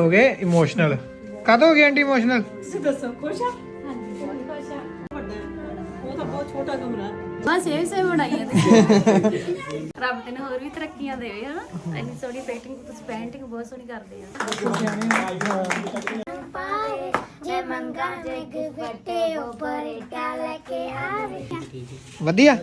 ਹੋ ਗਏ ਇਮੋਸ਼ਨਲ ਕਦ ਹੋ ਗਏ ਆਂਟੀ ਇਮੋਸ਼ਨਲ ਤੁਸੀਂ ਦੱਸੋ ਖੁਸ਼ ਆ? ਹਾਂਜੀ ਬਹੁਤ ਖੁਸ਼ ਆ। ਵੱਡਾ ਹੈ। ਉਹ ਤਾਂ ਬਹੁਤ ਛੋਟਾ ਕਮਰਾ ਹੈ। ਬਸ ਇਹ ਸੇ ਬਣਾਈਆਂ ਰੱਬ ਤੈਨੂੰ ਹੋਰ ਵੀ ਤਰੱਕੀਆਂ ਦੇਵੇ ਹਨਾ? ਇੰਨੀ ਸੋਹਣੀ ਪੇਂਟਿੰਗ ਤੁਸੀਂ ਪੇਂਟਿੰਗ ਬਹੁਤ ਸੋਹਣੀ ਕਰਦੇ ਆ। ਪਾਏ ਜੇ ਮੰਗਾ ਜਗ ਫਟੇ ਉੱਪਰ ਟਾ ਲੈ ਕੇ ਆਵੇ ਵਧੀਆ?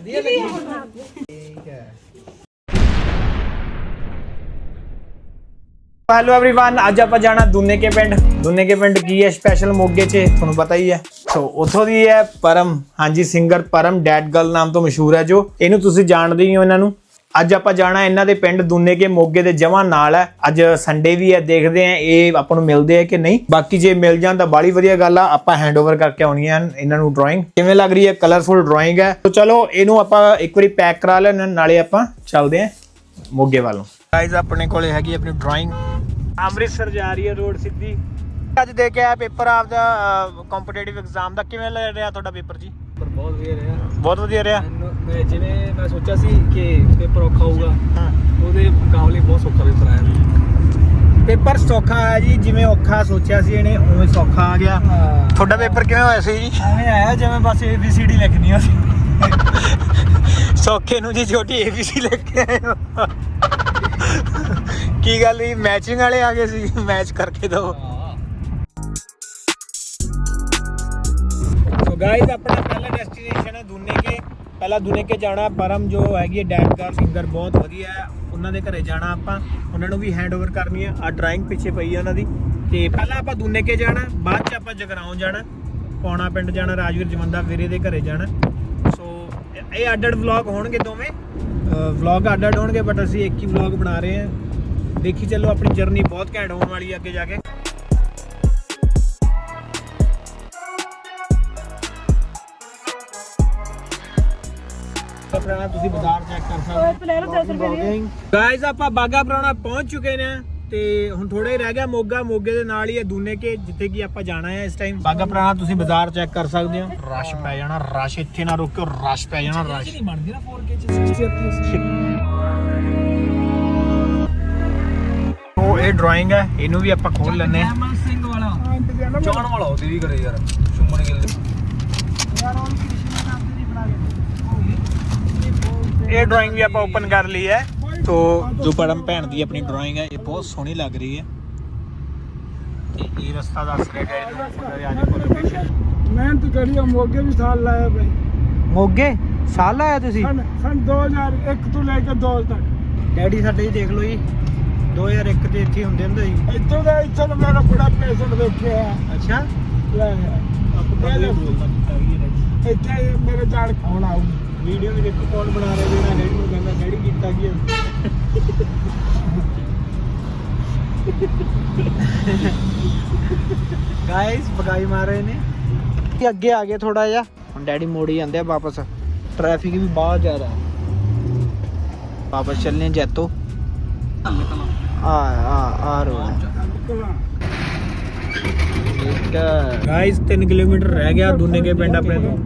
ਹੈਲੋ एवरीवन ਅੱਜ ਆਪਾਂ ਜਾਣਾ ਦੁੰਨੇ ਕੇ ਪਿੰਡ ਦੁੰਨੇ ਕੇ ਪਿੰਡ ਕੀ ਹੈ ਸਪੈਸ਼ਲ ਮੋਗੇ 'ਚ ਤੁਹਾਨੂੰ ਪਤਾ ਹੀ ਹੈ ਸੋ ਉੱਥੋਂ ਦੀ ਹੈ ਪਰਮ ਹਾਂਜੀ ਸਿੰਗਰ ਪਰਮ ਡੈਡ ਗਰਲ ਨਾਮ ਤੋਂ ਮਸ਼ਹੂਰ ਹੈ ਜੋ ਇਹਨੂੰ ਤੁਸੀਂ ਜਾਣਦੇ ਹੀ ਹੋ ਇਹਨਾਂ ਨੂੰ ਅੱਜ ਆਪਾਂ ਜਾਣਾ ਇਹਨਾਂ ਦੇ ਪਿੰਡ ਦੁੰਨੇ ਕੇ ਮੋਗੇ ਦੇ ਜਮਾਂ ਨਾਲ ਹੈ ਅੱਜ ਸੰਡੇ ਵੀ ਹੈ ਦੇਖਦੇ ਆ ਇਹ ਆਪਾਂ ਨੂੰ ਮਿਲਦੇ ਆ ਕਿ ਨਹੀਂ ਬਾਕੀ ਜੇ ਮਿਲ ਜਾਣ ਤਾਂ ਬਾਲੀ ਵਧੀਆ ਗੱਲ ਆ ਆਪਾਂ ਹੈਂਡਓਵਰ ਕਰਕੇ ਆਉਣੀ ਹੈ ਇਹਨਾਂ ਨੂੰ ਡਰਾਇੰਗ ਕਿਵੇਂ ਲੱਗ ਰਹੀ ਹੈ ਕਲਰਫੁਲ ਡਰਾਇੰਗ ਹੈ ਤਾਂ ਚਲੋ ਇਹਨੂੰ ਆਪਾਂ ਇੱਕ ਵਾਰੀ ਪੈਕ ਕਰਾ ਲੈਣ ਨਾਲੇ ਆਪਾਂ ਚੱਲਦੇ ਆ ਮੋਗੇ ਵੱਲੋਂ ਗਾਇਜ਼ ਆਪਣੇ ਕੋਲੇ ਹੈਗੀ ਆਪਣੀ ਡਰਾਇੰਗ ਅੰਮ੍ਰਿਤਸਰ ਜਾ ਰਹੀ ਹੈ ਰੋਡ ਸਿੱਧੀ। ਅੱਜ ਦੇ ਕੇ ਆਇਆ ਪੇਪਰ ਆਪਦਾ ਕੰਪੀਟੀਟਿਵ ਐਗਜ਼ਾਮ ਦਾ ਕਿਵੇਂ ਲੱਗ ਰਿਹਾ ਤੁਹਾਡਾ ਪੇਪਰ ਜੀ? ਪਰ ਬਹੁਤ ਵਧੀਆ ਰਿਹਾ। ਬਹੁਤ ਵਧੀਆ ਰਿਹਾ। ਮੈਂ ਜਿਵੇਂ ਮੈਂ ਸੋਚਿਆ ਸੀ ਕਿ ਪੇਪਰ ਔਖਾ ਹੋਊਗਾ ਹਾਂ। ਉਹਦੇ ਮੁਕਾਬਲੇ ਬਹੁਤ ਸੌਖਾ ਪੇਪਰ ਆਇਆ ਪੇਪਰ ਸੌਖਾ ਆਇਆ ਜੀ ਜਿਵੇਂ ਔਖਾ ਸੋਚਿਆ ਸੀ ਇਹਨੇ ਉਵੇਂ ਸੌਖਾ ਆ ਗਿਆ। ਤੁਹਾਡਾ ਪੇਪਰ ਕਿਵੇਂ ਹੋਇਆ ਸੀ ਜੀ? ਐਵੇਂ ਆਇਆ ਜਿਵੇਂ ਬਸ ABCD ਲਿਖਣੀ ਆ ਸੀ ਸੌਖੇ ਨੂੰ ਜੀ ਛੋਟੀ ਏਬੀਸੀ ਲੈ ਕੇ ਆਏ ਕੀ ਗੱਲ ਜੀ ਮੈਚਿੰਗ ਵਾਲੇ ਆ ਗਏ ਸੀ ਮੈਚ ਕਰਕੇ ਦੋ। ਸੋ ਗਾਇਜ਼ ਆਪਣਾ ਪਹਿਲਾ ਡੈਸਟੀਨੇਸ਼ਨ ਹੈ ਦੁਨੇ ਕੇ, ਪਹਿਲਾਂ ਦੁਨੇ ਕੇ ਜਾਣਾ ਪਰਮ ਜੋ ਹੈਗੀ ਹੈ ਡੈਡਕਾਰ ਸਿੰਗਰ, ਬਹੁਤ ਵਧੀਆ ਹੈ। ਉਹਨਾਂ ਦੇ ਘਰੇ ਜਾਣਾ ਆਪਾਂ, ਉਹਨਾਂ ਨੂੰ ਵੀ ਹੈਂਡਓਵਰ ਕਰਨੀ ਹੈ। ਆ ਡਰਾਇੰਗ ਪਿੱਛੇ ਪਈ ਹੈ ਉਹਨਾਂ ਦੀ। ਤੇ ਪਹਿਲਾਂ ਆਪਾਂ ਦੁਨੇ ਕੇ ਜਾਣਾ, ਬਾਅਦ ਚ ਆਪਾਂ ਜਗਰਾਉਂ ਜਾਣਾ, ਪੌਣਾ ਪਿੰਡ ਜਾਣਾ, ਰਾਜਵੀਰ ਜਮੰਦਾ ਵੀਰੇ ਦੇ ਘਰੇ ਜਾਣਾ। ਸੋ ਇਹ- ਇਹ ਅੱਡ ਅੱਡ ਵਲੌਗ ਹੋਣਗੇ ਦੋਵੇਂ। ਵਲੌਗ ਅੱਡ ਅੱਡ ਹੋਣਗੇ ਬਟ ਅਸੀਂ ਇੱਕ ਹੀ ਵਲੌਗ ਬਣਾ ਰਹੇ ਹਾਂ। ਦੇਖੀ ਚੱਲੋ ਆਪਣੀ ਜਰਨੀ ਬਹੁਤ ਘੈਂਟ ਹੋਣ ਵਾਲੀ ਹੈ ਅੱਗੇ ਜਾ ਕੇ। ਆਪਣਾ ਤੁਸੀਂ ਬਾਜ਼ਾਰ ਚੈੱਕ ਕਰ ਸਕਦੇ ਹੋ। ਗਾਇਜ਼ ਆਪਾਂ ਬਾਗਾ ਪੁਰਾਣਾ ਪਹੁੰਚ ਚੁੱਕੇ ਨੇ ਤੇ ਹੁਣ ਥੋੜਾ ਹੀ ਰਹਿ ਗਿਆ ਮੋਗਾ। ਮੋਗੇ ਦੇ ਨਾਲ ਹੀ ਹੈ ਦੂਨੇ ਕੇ ਜਿੱਥੇ ਕਿ ਆਪਾਂ ਜਾਣਾ ਹੈ ਇਸ ਟਾਈਮ ਬਾਗਾ ਪੁਰਾਣਾ ਤੁਸੀਂ ਬਾਜ਼ਾਰ ਚੈੱਕ ਕਰ ਸਕਦੇ ਹੋ। ਰਸ਼ ਪੈ ਜਾਣਾ ਰਸ਼ ਇੱਥੇ ਨਾ ਰੁਕਿਓ ਰਸ਼ ਪੈ ਜਾਣਾ ਰਸ਼। ਨਹੀਂ ਬਣਦੀ ਨਾ 4K ਚ। 60 FPS ਇਹ ਡਰਾਇੰਗ ਹੈ ਇਹਨੂੰ ਵੀ ਆਪਾਂ ਖੋਲ ਲੈਨੇ ਆ ਅਮਨ ਸਿੰਘ ਵਾਲਾ। ਜਾਣ ਵਾਲਾ ਉਹਦੀ ਵੀ ਕਰੇ ਯਾਰ ਸੁਮਨ ਗਿੱਲ ਇਹ ਡਰਾਇੰਗ ਵੀ ਆਪਾਂ ਓਪਨ ਕਰ ਲਈ ਹੈ। ਤੋ ਜੋ ਪਰਮ ਭੈਣ ਦੀ ਆਪਣੀ ਡਰਾਇੰਗ ਹੈ ਇਹ ਬਹੁਤ ਸੋਹਣੀ ਲੱਗ ਰਹੀ ਹੈ। ਤੇ ਇਹ ਰਸਤਾ ਦੱਸ ਰਿਹਾ ਗਾਇਡ ਨੂੰ ਮਗਰ ਆਜਪੁਰ ਲੋਕੇਸ਼ਨ ਮਿਹਨਤ ਕਰੀ ਆ ਮੋਗੇ ਵੀ ਸਾਲ ਲਾਇਆ ਬਈ। ਮੋਗੇ? ਸਾਲ ਆਇਆ ਤੁਸੀਂ? ਸਨ ਸਨ 2001 ਤੋਂ ਲੈ ਕੇ 2 ਤੱਕ। ਡੈਡੀ ਸਾਡੇ ਜੀ ਦੇਖ ਲਓ ਜੀ। 2001 ਤੇ ਇੱਥੇ ਹੁੰਦੇ ਹੁੰਦੇ ਸੀ। ਇੱਥੋਂ ਦਾ ਇੱਥੋਂ ਦਾ ਮੇਰਾ ਬੜਾ ਪੇਸ਼ੈਂਟ ਦੇਖਿਆ। ਅੱਛਾ। ਲੈ ਪਹਿਲੇ ਇੱਥੇ ਮੇਰੇ ਜਾਣ ਖਾਣ ਆਉ ਵੀਡੀਓ ਵੀ ਦੇਖੋ ਕੌਣ ਬਣਾ ਰਿਹਾ ਜਿਹੜਾ ਡੈਡੀ ਨੂੰ ਕਹਿੰਦਾ ਡੈਡੀ ਕੀਤਾ ਕੀ ਹੈ ਗਾਇਸ ਬਗਾਈ ਮਾਰ ਰਹੇ ਨੇ। ਅੱਗੇ ਆ ਗਏ ਥੋੜਾ ਜਿਹਾ। ਹੁਣ ਡੈਡੀ ਮੋੜੀ ਜਾਂਦੇ ਆ ਵਾਪਸ। ਟ੍ਰੈਫਿਕ ਵੀ ਬਹੁਤ ਜ਼ਿਆਦਾ ਹੈ। ਵਾਪਸ ਚੱਲਨੇ ਜੈਤੋ। ਆ ਆ ਰੋਡ ਗਾਇਸ 3 ਕਿਲੋਮੀਟਰ ਰਹਿ ਗਿਆ ਦੁਨੇ ਕੇ ਪਿੰਡ ਆਪਣੇ ਤੋਂ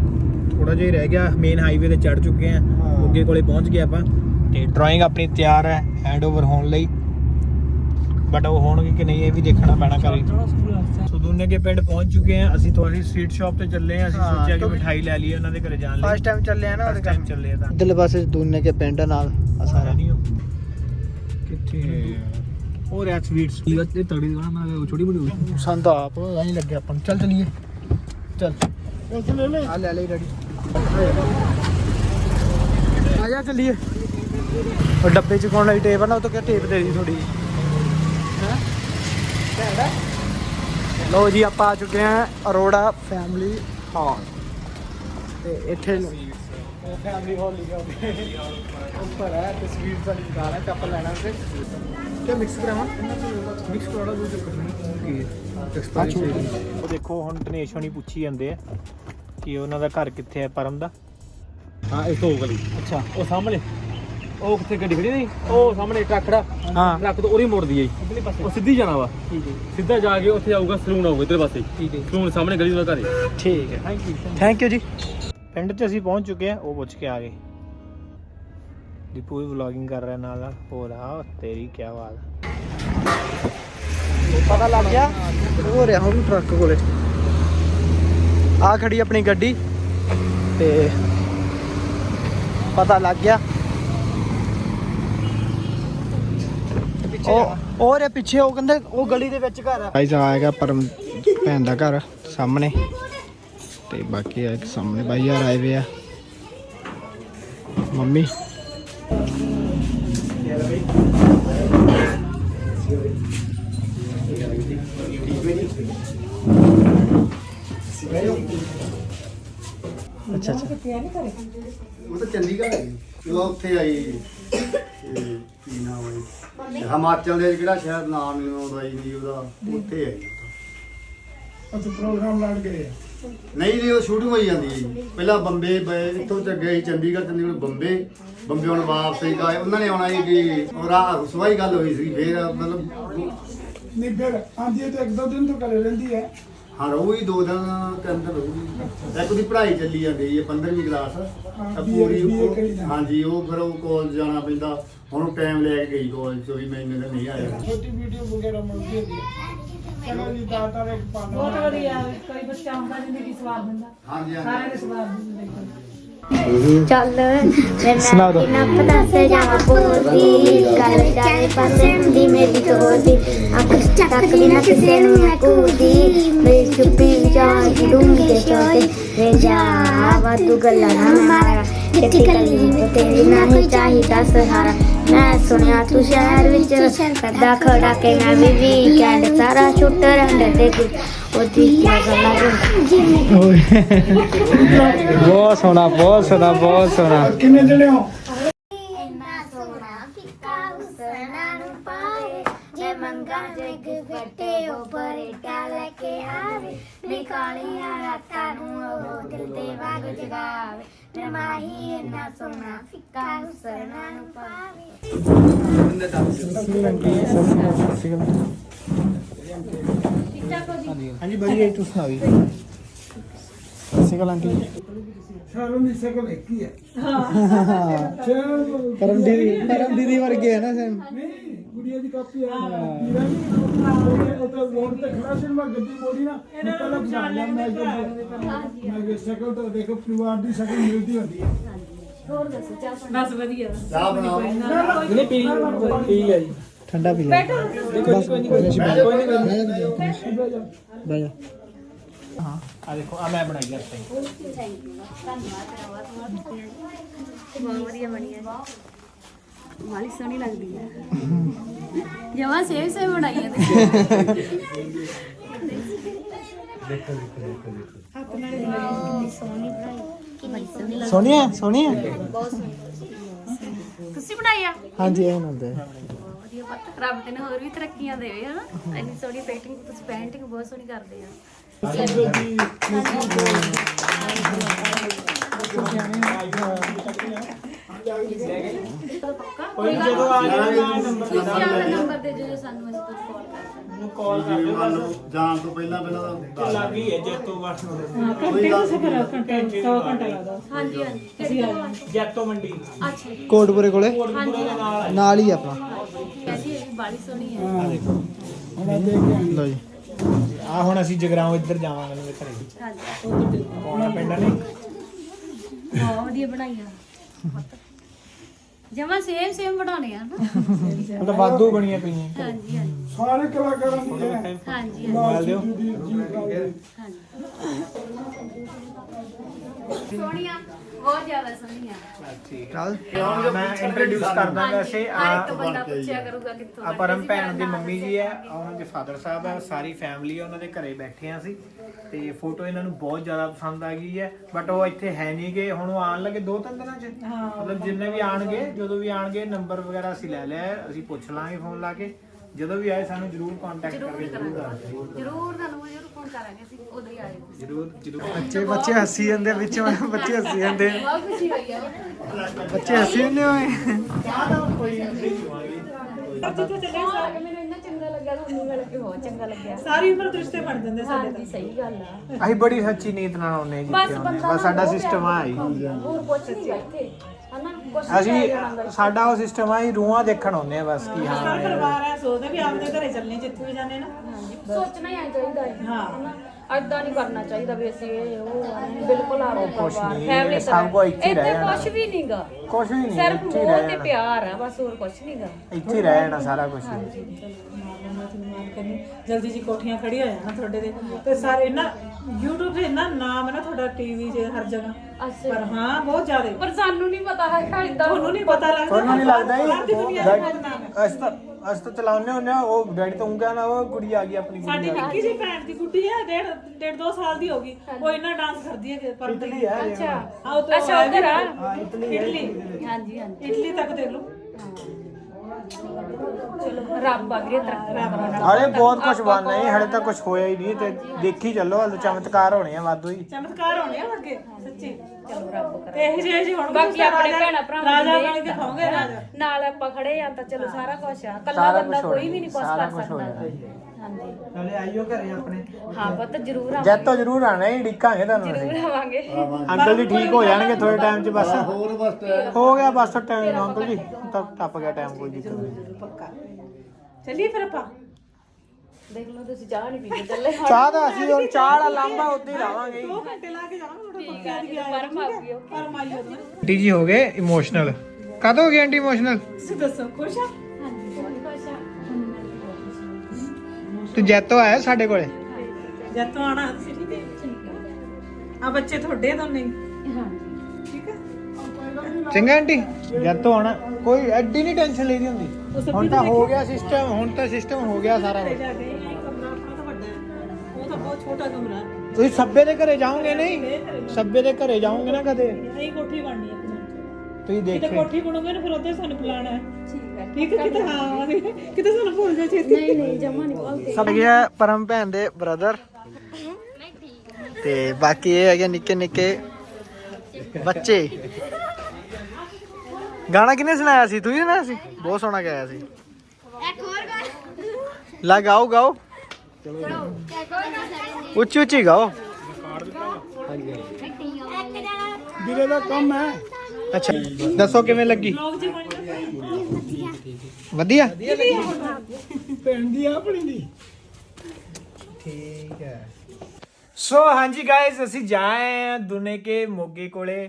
ਥੋੜਾ ਜਿਹਾ ਹੀ ਰਹਿ ਗਿਆ ਮੇਨ ਹਾਈਵੇ ਤੇ ਚੜ ਚੁੱਕੇ ਆ ਅੱਗੇ ਕੋਲੇ ਪਹੁੰਚ ਗਏ ਆਪਾਂ ਤੇ ਡਰਾਇੰਗ ਆਪਣੀ ਤਿਆਰ ਹੈ ਹੈਂਡਓਵਰ ਹੋਣ ਲਈ ਬਟ ਉਹ ਹੋਣਗੇ ਕਿ ਨਹੀਂ ਇਹ ਵੀ ਦੇਖਣਾ ਪੈਣਾ ਘਰੇ ਸੋ ਦੁਨੇ ਕੇ ਪਿੰਡ ਪਹੁੰਚ ਚੁੱਕੇ ਆ ਅਸੀਂ ਤੁਹਾਡੀ ਸਵੀਟ ਸ਼ਾਪ ਤੇ ਚੱਲੇ ਆ ਅਸੀਂ ਹਾਂ, ਸੋਚਿਆ ਕਿ ਕਿਉਂਕਿ- ਮਿਠਾਈ ਲੈ ਲਈਏ ਉਹਨਾਂ ਦੇ ਘਰੇ ਜਾਣ ਲਈ ਫਸਟ ਟਾਈਮ ਚੱਲੇ ਆ ਨਾ ਫਸਟ ਟਾਈਮ ਚੱਲੇ ਆ ਤਾਂ ਇਧਰਲੇ ਪਾਸੇ ਦੂਨੇ ਕੇ ਪਿੰਡ ਨਾਲ ਆ ਸਾਰਾ ਨਹੀਂ ਉਹ। ਕਿੱਥੇ ਉਹ ਰਿਆ ਸਵੀਟਸ ਇਹ ਇਹ ਤਗੜੀ ਦੁਕਾਨ ਮੈਂ ਛੋਟੀ ਬੜੀ ਹੋਈ। ਸਾਨੂੰ ਤਾਂ ਆਪ ਐਂ ਲੱਗਿਆ ਆਪਾਂ ਨੂੰ। ਚੱਲ ਚਲੀਏ। ਚੱਲ। ਉਸ ਲੈ ਲੈ ਆ ਲੈ ਲਈ ਰੈਡੀ ਆ ਜਾ ਚੱਲੀਏ। ਉਹ ਡੱਬੇ ਚ ਕੋਣ ਵਾਲੀ ਟੇਪ ਆ ਨਾ ਉਹ ਤੋਂ ਕਿਹਾ ਟੇਪ ਦੇ ਦੀ ਥੋੜੀ ਹੈ? ਲੋ ਜੀ ਆਪਾਂ ਆ ਚੁੱਕੇ ਆ ਅਰੋੜਾ ਫੈਮਿਲੀ ਹਾਲ ਤੇ ਇੱਥੇ ਉਹ ਫੈਮਿਲੀ ਹਾਲ ਲਿਖਿਆ ਹੋਇਆ ਉੱਪਰ ਹੈ ਤਸਵੀਰ ਵਾਲੀ ਦੁਕਾਨ ਹੈ ਤੇ ਆਪਾਂ ਲੈਣਾ ਤੇ ਕਿ ਮਿਕਸ ਕਰਾਵਾਂ? ਮਿਕਸ ਕਰਾਉਣਾ ਕੋਈ ਚੱਕਰ ਨਹੀਂ। ਉਹ ਦੇਖੋ ਹੁਣ ਦਿਨੇਸ਼ ਹੋਣੀ ਪੁੱਛੀ ਜਾਂਦੇ ਆ ਕਿ ਉਹਨਾਂ ਦਾ ਘਰ ਕਿੱਥੇ ਹੈ ਪਰਮ ਦਾ? ਹਾਂ ਇਸ ਤੋਂ ਹੋ ਗਲੀ ਅੱਛਾ। ਉਹ ਸਾਹਮਣੇ। ਉਹ ਕਿੱਥੇ ਗੱਡੀ ਖੜੀ ਨਹੀਂ? ਉਹ ਸਾਹਮਣੇ ਟਰੱਕ ਖੜਾ ਹਾਂ। ਟਰੱਕ ਤੋਂ ਉਹਦੀ ਮੋੜਦੀ ਹੈ ਉਹ ਸਿੱਧੀ ਜਾਣਾ ਵਾ। ਠੀਕ ਹੈ। ਸਿੱਧਾ ਜਾ ਕੇ ਉੱਥੇ ਆਊਗਾ ਸਲੂਨ ਆਊਗਾ ਇਧਰ ਪਾਸੇ। ਠੀਕ ਹੈ। ਸਲੂਨ ਸਾਹਮਣੇ ਗਲੀ ਦਾ ਘਰ ਹੈ। ਠੀਕ ਹੈ। ਥੈਂਕ ਯੂ ਥੈਂਕ ਯੂ ਜੀ। ਪਿੰਡ 'ਚ ਅਸੀਂ ਪਹੁੰਚ ਚੁੱਕੇ ਆ ਉਹ ਪੁੱਛ ਕੇ ਆ ਗਏ। ਦੀਪੂ ਵੀ ਵਲੌਗਿੰਗ ਕਰ ਰਿਹਾ ਨਾਲ ਨਾਲ ਹੋਰ ਆ ਤੇਰੀ ਕੀ ਬਾਤ ਪਤਾ ਲੱਗ ਗਿਆ? ਹੋ ਰਿਹਾ ਹੁਣ ਟਰੱਕ ਕੋਲੇ। ਆ ਖੜੀ ਆਪਣੀ ਗੱਡੀ। ਤੇ ਪਤਾ ਲੱਗ ਗਿਆ। ਉਹ ਉਹ ਰੇ ਪਿੱਛੇ ਉਹ ਕਹਿੰਦੇ ਉਹ ਗਲੀ ਦੇ ਵਿੱਚ ਘਰ ਆ। ਗਾਈਸ ਆਏਗਾ ਪਰਮ ਭੈਣ ਦਾ ਘਰ ਸਾਹਮਣੇ। ਤੇ ਬਾਕੀ ਆ ਸਾਹਮਣੇ ਬਾਈ ਯਾਰ ਆਏ ਵੇ ਆ। ਮੰਮੀ। ਅੱਛਾ ਅੱਛਾ। ਉਹ ਤਾਂ ਚੰਡੀਗੜ੍ਹ ਹੈ ਉਹ ਉੱਥੇ ਆਈ ਕੀ ਨਾਮ ਹੈ ਹਿਮਾਚਲ ਦੇ ਜਿਹੜਾ ਸ਼ਹਿਰ ਨਾਮ ਨਹੀਂ ਆਉਂਦਾ ਜੀ ਉਹਦਾ ਉੱਥੇ ਹੈ ਅੱਛਾ ਪ੍ਰੋਗਰਾਮ ਲੜ ਗਏ ਨਹੀਂ ਨਹੀਂ, ਉਹ ਸ਼ੂਟਿੰਗ ਹੋਈ ਜਾਂਦੀ ਹੈ ਜੀ। ਪਹਿਲਾਂ ਬੰਬੇ ਗਏ ਇੱਥੋਂ ਤੇ ਗਏ ਚੰਡੀਗੜ੍ਹ ਚੰਡੀਗੜ੍ਹ ਬੰਬੇ ਬੰਬੇ ਹੁਣ ਵਾਪਸ ਹੀ ਗਏ ਉਹਨਾਂ ਨੇ ਆਉਣਾ ਸੀ ਕਿ ਉਹ ਰਾਹ ਸਵਾਈ ਗੱਲ ਹੋਈ ਸੀ, ਫੇਰ ਮਤਲਬ ਨਹੀਂ ਫਿਰ ਆਂਦੀ ਤੇ ਇੱਕ ਦੋ ਦਿਨ ਤੋਂ ਘਰੇ ਰਹਿੰਦੀ ਹੈ ਹਾਂ ਰਹੂਗੀ ਦੋ ਦਿਨ ਦੇ ਅੰਦਰ ਰਹੂਗੀ ਇੱਕ ਦੀ ਪੜ੍ਹਾਈ ਚੱਲੀ ਜਾਂਦੀ ਹੈ 15ਵੀਂ ਕਲਾਸ ਤਾਂ ਪੂਰੀ। ਹਾਂਜੀ ਉਹ ਫਿਰ ਉਹ ਕਾਲਜ ਜਾਣਾ ਪੈਂਦਾ। ਹੁਣ ਟਾਈਮ ਲੈ ਕੇ ਗਈ ਕਾਲਜ ਤੋਂ ਵੀ ਮੈਂ ਇੰਨੇ ਦਿਨ ਨਹੀਂ ਆਇਆ। ਛੋਟੀ ਵੀਡੀਓ ਵਗੈਰਾ ਮਿਲਦੀ ਹੁੰਦੀ ਹੈ। ਚਲੋ ਜੀ ਦਾਤਾ ਇੱਕ ਪਾਣਾ ਬਹੁਤ ਵਧੀਆ ਕੋਈ ਬੱਚਾ ਹੁੰਦਾ ਜ਼ਿੰਦਗੀ ਸਵਾਰ ਦਿੰਦਾ। ਹਾਂਜੀ ਹਾਂਜੀ। ਸਾਰਿਆਂ ਦੇ ਸਵਾਰ ਦਿੰਦੇ ਚੱਲ ਸੁਣਾ। ਮੈਂ ਨਾ ਪਤਾ ਸੇ ਜਾਵਾਂ ਬੋਲਦੀ ਗੱਲ ਚਾਰੇ ਪਾਸੇ ਦੀ ਮੇਰੀ ਤੋਦੀ ਅੱਖ ਚੱਕ ਵੀ ਨਾ ਕਿਸੇ ਨੂੰ ਮੈਂ ਕੂਦੀ। ਮੇਰੀ ਚੁੱਪੀ ਜਾ ਲੂੰਗੀ ਦੇ ਚੋਦੇ ਵੇ ਜਾ ਵਾ ਤੂੰ ਗੱਲਾਂ ਨਾ ਮਾਰਾ। ਕਿੱਥੇ ਕੱਲੀ ਤੇਰੀ ਨਹੀਂ ਚਾਹੀਦਾ ਸਹਾਰਾ। ਮੈਂ ਸੁਣਿਆ ਤੂੰ ਸ਼ਹਿਰ ਵਿੱਚ ਕਰਦਾ ਖੜਾ ਕੇ ਮੈਂ ਵੀ ਵੀਕਐਂਡ ਸਾਰਾ ਛੁੱਟ ਰਹਿੰਦਾ ਤੇ ਬਹੁਤ ਸੋਹਣਾ ਬਹੁਤ ਸੋਹਣਾ ਬਹੁਤ ਸੋਹਣਾ। ਕਿੰਨੇ ਜਣੇ ਹੋ? ਇੰਨਾ ਸੋਹਣਾ ਫਿੱਕਾ ਹੁਸਨਾ ਨੂੰ ਪਾਏ ਜੇ ਮੰਗਾ ਜਗ ਫਟੇ ਉਹ ਪਰੇਟਾ ਲੈ ਕੇ ਆਵੇ ਨੀ ਕਾਲੀਆਂ ਰਾਤਾਂ ਨੂੰ ਉਹ ਦਿਲ ਤੇ ਵਾਗ ਜਗਾਵੇ। ਮੈਂ ਮਾਹੀ ਇੰਨਾ ਸੋਹਣਾ ਫਿੱਕਾ ਹੁਸਨਾ ਨੂੰ ਪਾਵੇ। ਹਾਂਜੀ। ਬਾਈ ਇਹ ਤੂੰ ਸੁਣਾ ਵੀ ਸਿਕਲ ਆਂਟੀ ਸਾਰਿਆਂ ਦੀ ਸ਼ਕਲ ਇੱਕ ਹੀ ਹੈ। ਕਰਮ ਦੀਦੀ ਕਰਮ ਦੀਦੀ ਵਰਗੇ ਹੈ ਨਾ ਸੇਮ ਨਹੀਂ ਗੁੜੀਆ ਦੀ ਕਾਪੀ ਆ ਵੀਰਾ ਨਹੀਂ ਉਹ ਤਾਂ ਰੋਡ ਤੇ ਖੜਾ ਸੀ ਮੈਂ ਗੱਡੀ ਮੋੜੀ ਨਾ ਪਹਿਲਾਂ ਪਛਾਣ ਲਿਆ ਮੈਂ ਕਿ ਸ਼ਕਲ ਤਾਂ ਦੇਖੋ ਪਰਿਵਾਰ ਦੀ ਸ਼ਕਲ ਮਿਲਦੀ ਹੁੰਦੀ ਹੈ। ਬਸ ਵਧੀਆ। ਚਾਹ ਬਣਾਓ। ਨਹੀਂ ਪੀ ਪੀ ਲਿਆ ਜੀ। ਠੰਡਾ ਪੀ ਲੈ। ਬਸ। ਕੋਈ ਨਹੀਂ ਕੋਈ ਨਹੀਂ ਬਹਿ ਜਾ ਹਾਂ ਆ ਦੇਖੋ ਆ ਮੈਂ ਬਣਾਈ ਯਾਰ ਸਹੀ ਬਹੁਤ ਵਧੀਆ ਬਣੀ ਹੈ ਵਾਲੀ ਸੋਹਣੀ ਲੱਗਦੀ ਹੈ ਜਮਾ ਸੇਮ ਬਣਾਈ ਹੈ ਤੁਸੀਂ। ਸੋਨੀਆ ਸੋਨੀਆ ਤੁਸੀਂ ਬਣਾਈ ਆ? ਹਾਂਜੀ ਇਹ ਬਹੁਤ ਵਧੀਆ ਪੁੱਤ ਰੱਬ ਤੈਨੂੰ ਹੋਰ ਵੀ ਤਰੱਕੀਆਂ ਦੇਵੇ ਹਨਾ? ਇੰਨੀ ਸੋਹਣੀ ਪੇਂਟਿੰਗ ਤੁਸੀਂ ਪੇਂਟਿੰਗ ਬਹੁਤ ਸੋਹਣੀ ਕਰਦੇ ਆ। ਕੋਈ ਜਦੋਂ ਆ ਜਾਣਾ ਨੰਬਰ ਤੁਸੀਂ ਆਪਣਾ ਨੰਬਰ ਦੇ ਦਿਓ ਸਾਨੂੰ ਅਸੀਂ ਤੁਹਾਨੂੰ ਕਾਲ ਕਰ ਦਾਂਗੇ ਨੂੰ ਕਾਲ ਕਰ ਜੀ ਦਿਓ ਲਓ ਜਾਣ ਤੋਂ ਪਹਿਲਾਂ ਪਹਿਲਾਂ ਤਾਂ ਦੱਸ ਲੱਗ ਗਈ ਹੈ ਜੈਤੋ ਵਰਸ ਕੋਈ ਗੱਲ ਨਹੀਂ। ਘੰਟੇ 100 ਘੰਟਾ ਲੱਗਦਾ। ਹਾਂਜੀ ਹਾਂਜੀ। ਕਿਹੜੀ ਜਗ੍ਹਾ? ਜੈਤੋ ਮੰਡੀ। ਅੱਛਾ। ਜੀ ਕੋਟਪੁਰੇ ਕੋਲੇ? ਨਾਲ ਹੀ ਆ ਆਪਣਾ। ਕਹਿੰਦੀ ਇਹ ਵੀ ਬਾਲੀ ਸੋਹਣੀ ਹੈ। ਲਓ ਜੀ। ਆ ਹੁਣ ਅਸੀਂ ਜਗਰਾਉਂ ਇੱਧਰ ਜਾਵਾਂਗੇ ਮੇਰੇ ਘਰੇ। ਹਾਂਜੀ। ਪਾਉਣਾ ਪੈਂਦਾ ਨਹੀਂ। ਬਹੁਤ ਵਧੀਆ ਬਣਾਈਆਂ। ਜਮਾ ਸੇਮ ਸੇਮ ਬਣਾਉਣੇ ਆ ਨਾ। ਉਹ ਤਾਂ ਵਾਧੂ ਬਣੀਆਂ ਪਈਆਂ। ਹਾਂਜੀ ਹਾਂਜੀ। ਸਾਰੇ ਕਲਾਕਾਰਾਂ ਦੀ ਹੈ ਹਾਂਜੀ ਹਾਂਜੀ। ਮੋਬਾਈਲ ਦਿਓ। ਹਾਂਜੀ। ਸੋਹਣੀਆਂ ਬਹੁਤ ਜ਼ਿਆਦਾ ਸੋਹਣੀਆਂ। ਚੱਲ ਮੈਂ ਇੰਟਰੋਡਿਊਸ ਕਰਦਾ ਵੈਸੇ ਹਰ ਇੱਕ ਆ ਬੰਦਾ ਪੁੱਛਿਆ ਕਰੂਗਾ ਕਿੱਥੋਂ ਆ ਬਣਦੇ ਪਰਮ ਸੀ, ਭੈਣ ਮੇਰਾ ਦੀ ਨਾਮ ਮੰਮੀ ਸੀ, ਜੀ ਹੈ ਹਾਂਜੀ। ਉਹਨਾਂ ਦੇ ਫਾਦਰ ਸਾਹਿਬ ਹੈ ਸਾਰੀ ਫੈਮਿਲੀ ਹੈ ਉਹਨਾਂ ਦੇ ਘਰੇ ਬੈਠੇ ਆ ਅਸੀਂ। ਤੇ ਫੋਟੋ ਇਹਨਾਂ ਨੂੰ ਬਹੁਤ ਜ਼ਿਆਦਾ ਪਸੰਦ ਆ ਗਈ ਹੈ ਬਟ ਉਹ ਇੱਥੇ ਹੈ ਨਹੀਂ ਗੇ ਹੁਣ ਉਹ ਆਉਣ ਲੱਗੇ ਦੋ ਤਿੰਨ ਦਿਨਾਂ 'ਚ। ਮਤਲਬ ਜਿੰਨੇ ਵੀ ਆਣਗੇ ਜਦੋਂ ਵੀ ਆਣਗੇ ਨੰਬਰ ਵਗੈਰਾ ਅਸੀਂ ਲੈ ਲਿਆ ਹੈ, ਅਸੀਂ ਪੁੱਛ ਲਾਂਗੇ ਫੋਨ ਲਾ ਕੇ। ਜਦੋਂ ਵੀ ਆਏ ਸਾਨੂੰ ਜਰੂਰ ਕੰਟੈਕਟ ਜ਼ਰੂਰ ਜਰੂਰ ਕਰਾਂਗੇ। ਦੱਸੋ ਜ਼ਰੂਰ ਤੁਹਾਨੂੰ ਜ਼ਰੂਰ ਫੋਨ ਕਰਾਂਗੇ ਅਸੀਂ ਉਦੋਂ ਹੀ ਆਇਓ ਜਰੂਰ ਜਰੂਰ। ਬੱਚੇ ਬੱਚੇ ਹੱਸੀ ਜਾਂਦੇ ਵਿੱਚ ਬੱਚੇ ਹੱਸੀ ਜਾਂਦੇ ਬਹੁਤ ਖੁਸ਼ੀ ਹੋਈ ਹੈ ਬੱਚੇ ਹੱਸੀ ਜਾਂਦੇ ਹੋਏ ਮੈਨੂੰ ਇੰਨਾ ਚੰਗਾ ਲੱਗਾ ਸੀਗਾ ਤੁਹਾਨੂੰ ਮਿਲ ਕੇ ਬਹੁਤ ਚੰਗਾ ਲੱਗਿਆ। ਸਾਰੀ ਉਮਰ ਰਿਸ਼ਤੇ ਬਣ ਜਾਂਦੇ ਸਾਡੇ ਹਾਂਜੀ ਸਹੀ ਗੱਲ ਆ। ਅਸੀਂ ਬੜੀ ਸੱਚੀ ਨੀਤ ਨਾਲ ਆਉਨੇ ਜੀ ਬਸ ਸਾਡਾ ਸਿਸਟਮ ਆ ਹੀ ਹੋਰ ਕੁਛ ਨਹੀਂ ਇੱਥੇ ਹਨਾ ਕੁਛ ਅਸੀਂ ਸਾਡਾ ਉਹ ਸਿਸਟਮ ਆ ਹੀ ਰੂਹਾਂ ਦੇਖਣ ਆਉਂਦੇ ਆ ਬਸ ਕੀ ਹਾਂ ਸਾਰਾ ਪਰਿਵਾਰ ਹੈ ਸੋਚਦੇ ਵੀ ਆਪਦੇ ਘਰੇ ਚੱਲਣੇ ਜਿੱਥੇ ਵੀ ਜਾਂਦੇ ਨਾ। ਸੋਚਣਾ ਹੀ ਆ ਚਾਹੀਦਾ ਹੈ ਹਾਂ। ਹਨਾ। ਐਦਾਂ ਨਹੀਂ ਕਰਨਾ ਚਾਹੀਦਾ ਵੀ ਅਸੀਂ ਇਹ ਉਹ ਆ, ਬਿਲਕੁਲ ਆ ਕੁਛ ਫੈਮਿਲੀ ਸਭ ਕੁਛ ਇੱਥੇ ਹੀ ਰਹਿ ਜਾਣਾ। ਕੁਝ ਵੀ ਨਹੀਂਗਾ ਕੁਝ ਵੀ ਨਹੀਂ ਸਿਰਫ ਇੱਥੇ ਹੀ ਮੋਹ ਰਹਿ ਤੇ ਜਾਣਾ ਪਿਆਰ ਆ ਬਸ ਹੋਰ ਕੁਝ ਨਹੀਂਗਾ ਇੱਥੇ ਹੀ ਰਹਿ ਜਾਣਾ ਸਾਰਾ ਕੁਝ ਜਲਦੀ ਜੀ ਕੋਠੀਆਂ ਖੜੀ ਹੋ ਜਾਣਾ ਤੁਹਾਡੇ ਦੇ ਤੇ ਸਾਰੇ ਨਾ YouTube ਤੇ ਇੰਨਾ ਨਾਮ ਹੈ ਨਾ ਤੁਹਾਡਾ ਟੀਵੀ 'ਚ ਹਰ ਜਗ੍ਹਾ। ਅੱਛਾ। ਪਰ ਹਾਂ ਬਹੁਤ ਜ਼ਿਆਦਾ। ਪਰ ਸਾਨੂੰ ਨਹੀਂ ਪਤਾ ਹੈ ਇਦਾਂ ਤੁਹਾਨੂੰ ਨਹੀਂ ਪਤਾ ਲੱਗਦਾ। ਤੁਹਾਨੂੰ ਨਹੀਂ ਲੱਗਦਾ ਬਾਹਰ ਦੀ ਦੁਨੀਆ ਦਾ ਨਾਮ ਹੈ। ਅਸ ਤਾਂ ਅਸ ਤਾਂ ਚਲਾਉਂਦੇ ਹੁੰਦੇ ਆ ਉਹ ਡੈਡੀ ਤੋਂ ਉਂਗਾ ਨਾ ਉਹ ਕੁੜੀ ਆ ਗਈ ਆਪਣੀ ਸਾਡੀ ਕੁੜੀ ਨਿੱਕੀ ਜਿਹੀ ਭੈਣ ਦੀ ਗੁੱਡੀ ਹੈ ਡੇਢ ਡੇਢ ਦੋ ਸਾਲ ਦੀ ਹੋ ਗਈ। ਉਹ ਇੰਨਾ ਡਾਂਸ ਕਰਦੀ ਹੈ ਕਿ ਪਰ ਇਟਲੀ ਆ ਅੱਛਾ। ਆਓ ਤਾਂ ਅੱਛਾ ਉਧਰ ਆ। ਹਾਂ ਇਟਲੀ ਹੈ ਇਟਲੀ। ਹਾਂਜੀ ਹਾਂਜੀ। ਇਟਲੀ ਤੱਕ ਦੇਖ ਲਓ। ਚਲੋ ਰੱਬ ਅਗਰੇ ਤਰੱਕੀ ਕਰਾਉਣਾ ਹਲੇ ਬਹੁਤ ਕੁਝ ਬਣਨਾ ਹੈ ਹਲੇ ਤਾਂ ਕੁਝ ਹੋਇਆ ਹੀ ਨਹੀਂ ਤੇ ਦੇਖੀ ਚੱਲੋ ਹਲੇ ਚਮਤਕਾਰ ਹੋਣੇ ਆ ਵਾਧੂ ਹੀ। ਚਮਤਕਾਰ ਹੋਣੇ ਆ ਅੱਗੇ ਸੱਚੀ। ਚਲੋ ਰੱਬ ਕਰੇ। ਤੇ ਇਹ ਜਿਹੇ ਜਿਹੇ ਹੁਣ ਬਾਕੀ ਆਪਣੇ ਭੈਣਾ ਭਰਾਵਾਂ ਰਾਜਾ ਦੀ ਬਣ ਕੇ ਖਾਓਗੇ ਰਾਜਾ। ਨਾਲ ਆਪਾਂ ਖੜੇ ਆ ਤਾਂ ਚਲੋ ਸਾਰਾ ਕੁਝ ਆ। ਕੱਲਾ ਬੰਦਾ ਕੋਈ ਵੀ ਨਹੀਂ ਕੁਝ ਕਰ ਸਕਦਾ। ਹਾਂਜੀ। ਹਲੇ ਆਈਓ ਘਰੇ ਆਪਣੇ। ਹਾਂ ਪੁੱਤ ਜ਼ਰੂਰ ਆ ਜੱਤੋ ਜ਼ਰੂਰ ਆਣਾ ਹੀ ਡਿੱਕਾਂਗੇ ਤੁਹਾਨੂੰ ਅਸੀਂ। ਜ਼ਰੂਰ ਆਵਾਂਗੇ। ਅੰਕਲ ਜੀ ਠੀਕ ਹੋ ਜਾਣਗੇ ਥੋੜੇ ਟਾਈਮ 'ਚ ਬਸ? ਹੋਰ ਬਸ ਟਾਈਮ ਹੋ ਗਿਆ ਬਸ ਟਾਈਮ ਅੰਕਲ ਜੀ। ਤਾਂ ਟੱਪ ਗਿਆ ਟਾਈਮ ਕੋਈ ਦਿੱਕਤ ਨਹੀਂ। ਪੱਕਾ। ਚੱਲੀਏ ਫਿਰ ਆਪਾਂ। ਦੇਖ ਲਓ ਤੁਸੀਂ ਚਾਹ ਨਹੀਂ ਪੀਂਦੇ ਚੱਲੇ ਚਾਹ ਦਾ ਅਸੀਂ ਹੁਣ ਚਾਹ ਵਾਲਾ ਲਾਂਬਾ ਉੱਤੇ ਹੀ ਲਾਵਾਂਗੇ। ਹੀ। ਦੋ ਘੰਟੇ ਲਾ ਕੇ ਜਾਵਾਂਗੇ ਤੁਹਾਡਾ ਪੱਕਾ ਦੀ ਆਇਆ ਪਰਮ ਆ ਗਈ ਪਰ ਮਾਈ ਆਂਟੀ ਜੀ ਹੋ ਗਏ ਇਮੋਸ਼ਨਲ ਕਦ ਹੋ ਗਏ ਆਂਟੀ ਇਮੋਸ਼ਨਲ ਤੁਸੀਂ ਦੱਸੋ ਖੁਸ਼ ਆ? ਤੂੰ ਜੈਤੋ ਆਇਆ ਸਾਡੇ ਕੋਲੇ? ਜਦ ਤੋਂ ਆਣਾ ਆ ਬੱਚੇ ਤੁਹਾਡੇ ਆ ਦੋਨੇ? ਹੀ। ਠੀਕ ਹੈ? ਚੰਗਾ ਆਂਟੀ ਜੈਤੋ ਆਣਾ ਕੋਈ ਐਡੀ ਨਹੀਂ ਟੈਨਸ਼ਨ ਲਈਦੀ ਹੁੰਦੀ। ਹੁਣ ਤਾਂ ਹੋ ਗਿਆ ਸਿਸਟਮ ਹੁਣ ਤਾਂ ਸਿਸਟਮ ਹੋ ਗਿਆ ਸਾਰਾ ਘਰੇ ਜਾ ਕੇ ਇਹ ਕਮਰਾ ਆਪਣਾ ਤਾਂ ਵੱਡਾ ਹੈ। ਉਹ ਤਾਂ ਬਹੁਤ ਛੋਟਾ ਕਮਰਾ ਹੈ। ਤੁਸੀਂ ਸੱਬੇ ਦੇ ਘਰੇ ਜਾਓਗੇ ਨਹੀਂ? ਸੱਬੇ ਦੇ ਘਰੇ ਜਾਓਗੇ ਨਾ ਕਦੇ? ਇਹ ਕੋਠੀ ਬਣਨੀ ਹੈ ਆਪਣੀ। ਤੁਸੀਂ ਕਿਤੇ ਕੋਠੀ ਬਣੋਗੇ ਨਾ ਫਿਰ ਉੱਧਰ ਸਾਨੂੰ ਬੁਲਾਣਾ ਹੈ। ਠੀਕ ਹੈ ਠੀਕ ਹੈ? ਕਿਤੇ ਹਾਂ ਕਿਤੇ ਸਾਨੂੰ ਭੁੱਲ ਜਾ ਛੇਤੀ? ਨਹੀਂ ਨਹੀਂ ਜਮਾ ਨਹੀਂ ਬੋਲਦੇ ਸਭ ਗਿਆ ਪਰਮ ਭੈਣ ਦੇ ਬ੍ਰਦਰ ਤੇ ਬਾਕੀ ਇਹ ਹੈਗੇ ਨਿੱਕੇ ਨਿੱਕੇ ਬੱਚੇ। ਗਾਣਾ ਕਿਨੇ ਸੁਣਾਇਆ ਸੀ? ਤੂੰ ਹੀ ਸੁਣਾਇਆ ਸੀ? ਬਹੁਤ ਸੋਹਣਾ ਗਾਇਆ ਸੀ। ਇੱਕ ਹੋਰ ਗੱਲ ਲਾ ਗਾਓ ਗਾਓ। ਉੱਚੀ ਉੱਚੀ ਗਾਓ ਵੀਰੇ ਦਾ ਕੰਮ ਹੈ। ਅੱਛਾ, ਦੱਸੋ ਕਿਵੇਂ ਲੱਗੀ? ਵਧੀਆ? ਭੈਣ ਦੀ ਆਪਣੀ ਦੀ ਠੀਕ ਹੈ ਸੋ ਹਾਂਜੀ ਗਾਇਜ਼ ਅਸੀਂ ਜਾਏ ਦੁਨੇ ਕੇ ਮੋਗੇ ਕੋਲੇ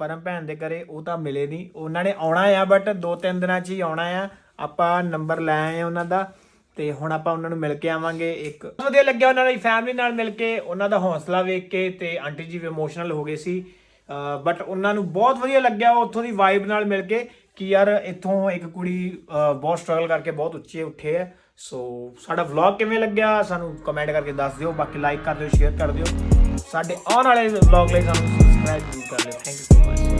ਪਰਮ ਭੈਣ ਦੇ ਘਰੇ, ਉਹ ਤਾਂ ਮਿਲੇ ਨਹੀਂ ਉਹਨਾਂ ਨੇ ਆਉਣਾ ਆ ਬਟ ਦੋ ਤਿੰਨ ਦਿਨਾਂ 'ਚ ਹੀ ਆਉਣਾ ਆ। ਆਪਾਂ ਨੰਬਰ ਲੈ ਆਏ ਆ ਉਹਨਾਂ ਦਾ, ਤੇ ਹੁਣ ਆਪਾਂ ਉਹਨਾਂ ਨੂੰ ਮਿਲ ਕੇ ਆਵਾਂਗੇ ਇੱਕ। ਵਧੀਆ ਲੱਗਿਆ ਉਹਨਾਂ ਦੀ ਫੈਮਿਲੀ ਨਾਲ ਮਿਲ ਕੇ, ਉਹਨਾਂ ਦਾ ਹੌਸਲਾ ਵੇਖ ਕੇ, ਤੇ ਆਂਟੀ ਜੀ ਵੀ ਇਮੋਸ਼ਨਲ ਹੋ ਗਏ ਸੀ। ਬਟ ਉਹਨਾਂ ਨੂੰ ਬਹੁਤ ਵਧੀਆ ਲੱਗਿਆ ਉਹ ਉੱਥੋਂ ਦੀ ਵਾਈਬ ਨਾਲ ਮਿਲ ਕੇ ਕਿ ਯਾਰ ਇੱਥੋਂ ਇੱਕ ਕੁੜੀ ਬਹੁਤ ਸਟਰਗਲ ਕਰਕੇ ਬਹੁਤ ਉੱਚੇ ਉੱਠੇ ਹੈ। ਸੋ ਸਾਡਾ ਵਲੌਗ ਕਿਵੇਂ ਲੱਗਿਆ ਸਾਨੂੰ ਕਮੈਂਟ ਕਰਕੇ ਦੱਸ ਦਿਓ, ਬਾਕੀ ਲਾਈਕ ਕਰ ਦਿਓ ਸ਼ੇਅਰ ਕਰ ਦਿਓ। ਸਾਡੇ ਆਉਣ ਵਾਲੇ ਵਲੌਗ ਲਈ ਸਾਨੂੰ ਸਬਸਕ੍ਰਾਈਬ ਜ਼ਰੂਰ ਕਰ ਲਿਓ ਥੈਂਕ ਯੂ ਸੋ ਮਚ